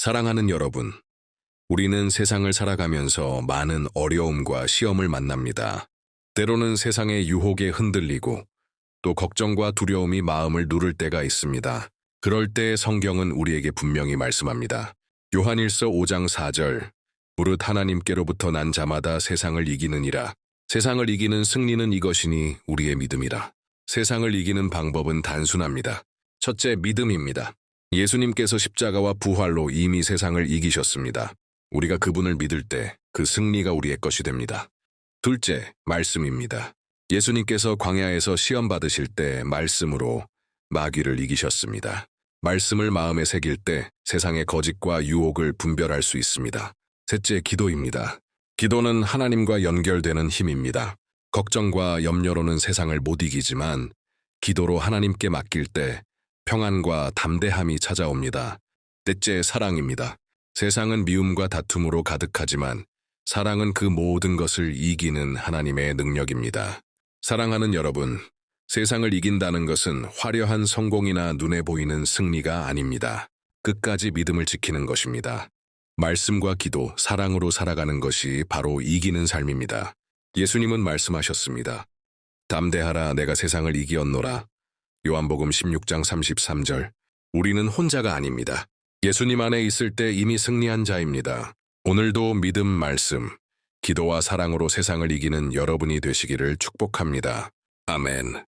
사랑하는 여러분, 우리는 세상을 살아가면서 많은 어려움과 시험을 만납니다. 때로는 세상의 유혹에 흔들리고 또 걱정과 두려움이 마음을 누를 때가 있습니다. 그럴 때 성경은 우리에게 분명히 말씀합니다. 요한일서 5장 4절 무릇 하나님께로부터 난 자마다 세상을 이기느니라. 세상을 이기는 승리는 이것이니 우리의 믿음이라. 세상을 이기는 방법은 단순합니다. 첫째, 믿음입니다. 예수님께서 십자가와 부활로 이미 세상을 이기셨습니다. 우리가 그분을 믿을 때 그 승리가 우리의 것이 됩니다. 둘째, 말씀입니다. 예수님께서 광야에서 시험 받으실 때 말씀으로 마귀를 이기셨습니다. 말씀을 마음에 새길 때 세상의 거짓과 유혹을 분별할 수 있습니다. 셋째, 기도입니다. 기도는 하나님과 연결되는 힘입니다. 걱정과 염려로는 세상을 못 이기지만 기도로 하나님께 맡길 때 평안과 담대함이 찾아옵니다. 넷째, 사랑입니다. 세상은 미움과 다툼으로 가득하지만 사랑은 그 모든 것을 이기는 하나님의 능력입니다. 사랑하는 여러분, 세상을 이긴다는 것은 화려한 성공이나 눈에 보이는 승리가 아닙니다. 끝까지 믿음을 지키는 것입니다. 말씀과 기도, 사랑으로 살아가는 것이 바로 이기는 삶입니다. 예수님은 말씀하셨습니다. 담대하라 내가 세상을 이기었노라. 요한복음 16장 33절. 우리는 혼자가 아닙니다. 예수님 안에 있을 때 이미 승리한 자입니다. 오늘도 믿음 말씀, 기도와 사랑으로 세상을 이기는 여러분이 되시기를 축복합니다. 아멘.